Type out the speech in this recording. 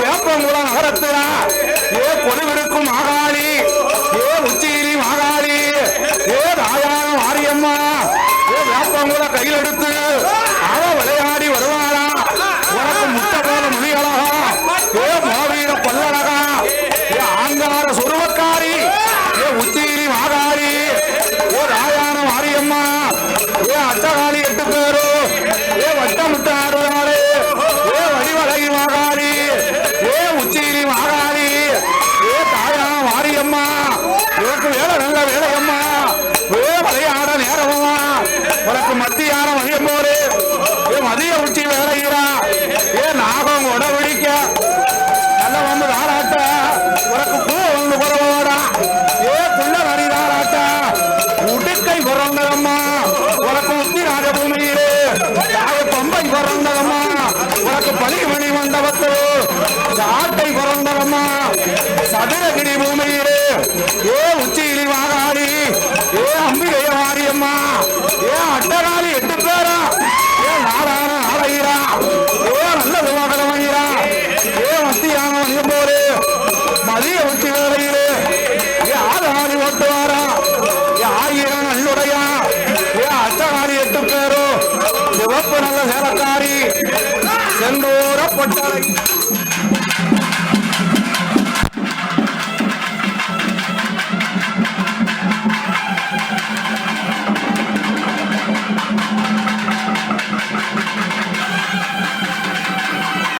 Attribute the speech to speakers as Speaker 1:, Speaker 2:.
Speaker 1: வேப்பங்குளம் நகரத்துனா ஏ பொலிவிருக்கும் மாகாளி ஏ உச்சியிலி மாகாளி ஏ தாயான மாரியம்மா ஏ வேப்பங்குளம் கையில் எடுத்து உனக்கு மத்தியான மதியம் போரு ஏ மதிய உச்சி வேலைகிறா ஏ நாகம் உட பிடிக்க நல்ல வந்து தாராட்ட உனக்கு பூ ஒன்று குறவோடா ஏ புள்ள வரி தாராட்ட உடுக்கை பிறந்ததம்மா. உனக்கு உத்தி ராஜபூமியிலே. தாய பம்பை பிறந்ததம்மா. உனக்கு பலிமணி மண்டபத்து ஆட்டை பிறந்ததம்மா. சதுரகிரி பூமியிலே. சிவப்பு நல்ல சேலக்காரி. செந்தூர பொட்டலை.